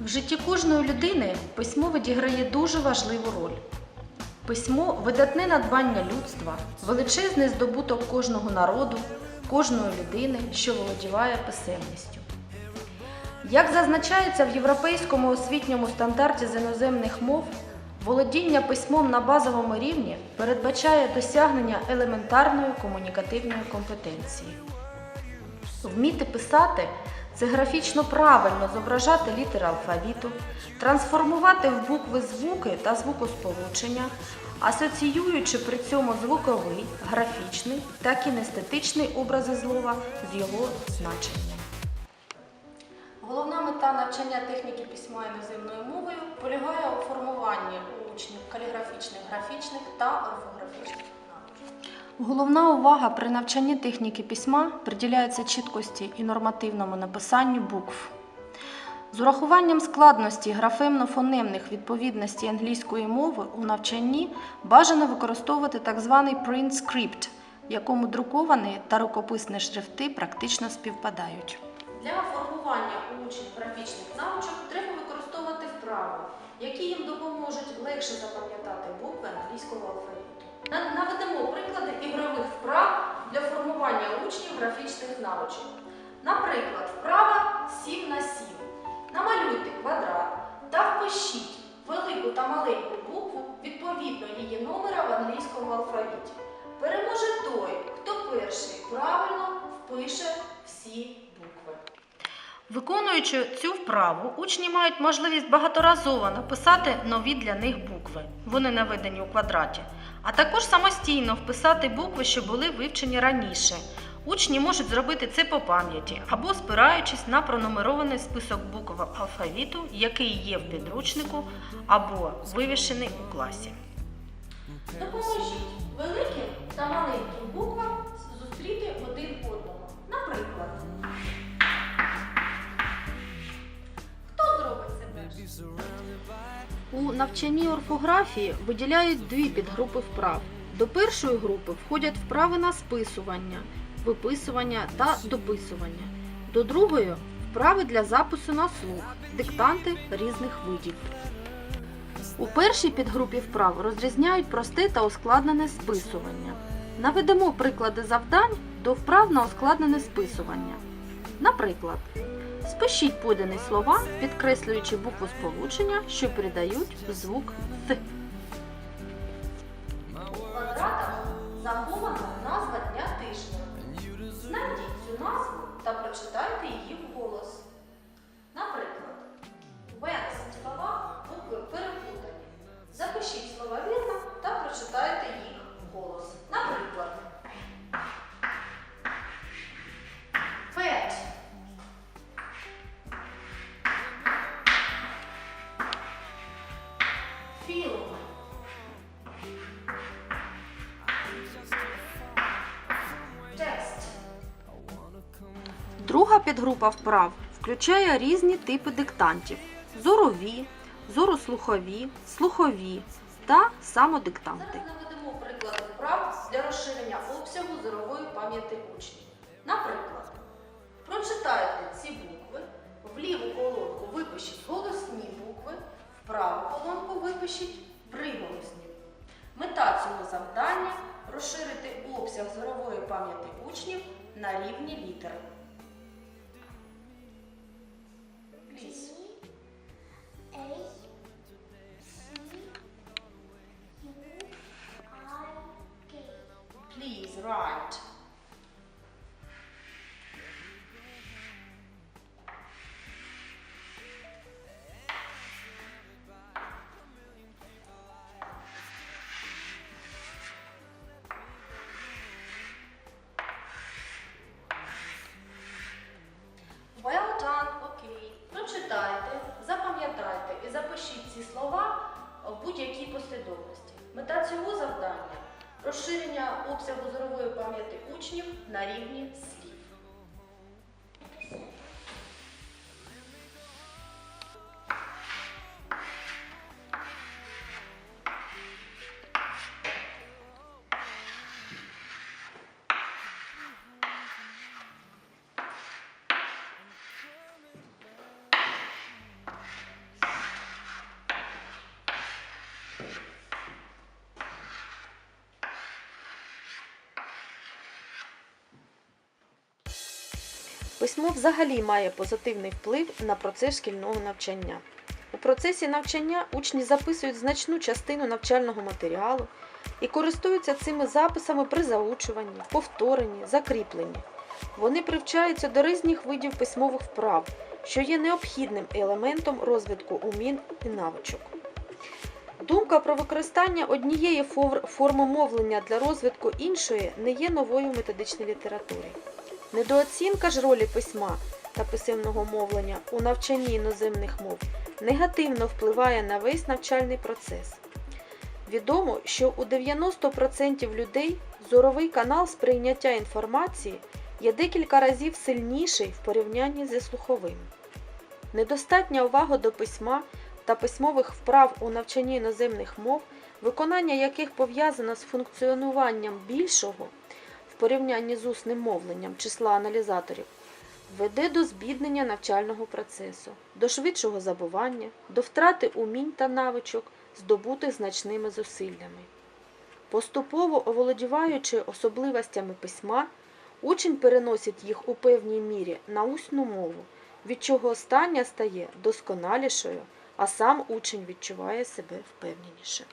В житті кожної людини письмо відіграє дуже важливу роль. Письмо видатне надбання людства, величезний здобуток кожного народу, кожної людини, що володіває писемністю. Як зазначається в Європейському освітньому стандарті з іноземних мов, володіння письмом на базовому рівні передбачає досягнення елементарної комунікативної компетенції. Вміти писати це графічно правильно зображати літери алфавіту, трансформувати в букви звуки та звукосполучення, асоціюючи при цьому звуковий, графічний та кінестетичний образи слова з його значенням. Головна мета навчання техніки письма іноземною мовою полягає у формуванні у учнів каліграфічних, графічних та орфографічних. Головна увага при навчанні техніки письма приділяється чіткості і нормативному написанню букв. З урахуванням складності графемно-фонемних відповідностей англійської мови у навчанні бажано використовувати так званий print script, в якому друковані та рукописні шрифти практично співпадають. Для формування учнів графічних навичок треба використовувати вправи, які їм допоможуть легше запам'ятати букви англійського алфавіту. На- Наведемо приклади ігрових вправ для формування учнів графічних навичок. Наприклад, вправа 7 на 7. Намалюйте квадрат та впишіть велику та маленьку букву відповідно її номера в англійському алфавіті. Переможе той, хто перший правильно впише всі букви. Виконуючи цю вправу, учні мають можливість багаторазово написати нові для них букви. Вони наведені у квадраті, а також самостійно вписати букви, що були вивчені раніше. Учні можуть зробити це по пам'яті або спираючись на пронумерований список букв алфавіту, який є в підручнику або вивішений у класі. Допоможіть великим та маленьким буквам зустріти один одного. Наприклад, навчанні орфографії виділяють дві підгрупи вправ. До першої групи входять вправи на списування, виписування та дописування. До другої вправи для запису на слух, диктанти різних видів. У першій підгрупі вправ розрізняють просте та ускладнене списування. Наведемо приклади завдань до вправ на ускладнене списування. Наприклад, спишіть подані слова, підкреслюючи букву сполучення, що передають звук Т. підгрупа вправ включає різні типи диктантів: зорові, зорослухові, слухові та самодиктанти. Зараз наведемо приклади вправ для розширення обсягу зорової пам'яті учнів. Наприклад, прочитайте ці букви, в ліву колонку випишіть голосні букви, в праву колонку випишіть приголосні. Мета цього завдання розширити обсяг зорової пам'яті учнів на рівні літери. Please write. Окей. Прочитайте, запам'ятайте і запишіть ці слова в будь-якій послідовності. Мета цього завдання розширення обсягу зорової пам'яті учнів на рівні слів. Письмо взагалі має позитивний вплив на процес шкільного навчання. У процесі навчання учні записують значну частину навчального матеріалу і користуються цими записами при заучуванні, повторенні, закріпленні. Вони привчаються до різних видів письмових вправ, що є необхідним елементом розвитку умін і навичок. Думка про використання однієї форми мовлення для розвитку іншої не є новою в методичній літературі. Недооцінка ж ролі письма та писемного мовлення у навчанні іноземних мов негативно впливає на весь навчальний процес. Відомо, що у 90% людей зоровий канал сприйняття інформації є декілька разів сильніший в порівнянні зі слуховим. Недостатня увага до письма та письмових вправ у навчанні іноземних мов, виконання яких пов'язано з функціонуванням більшого порівнянні з усним мовленням числа аналізаторів, веде до збіднення навчального процесу, до швидшого забування, до втрати умінь та навичок, здобутих значними зусиллями. Поступово оволодіваючи особливостями письма, учень переносить їх у певній мірі на усну мову, від чого остання стає досконалішою, а сам учень відчуває себе впевненіше.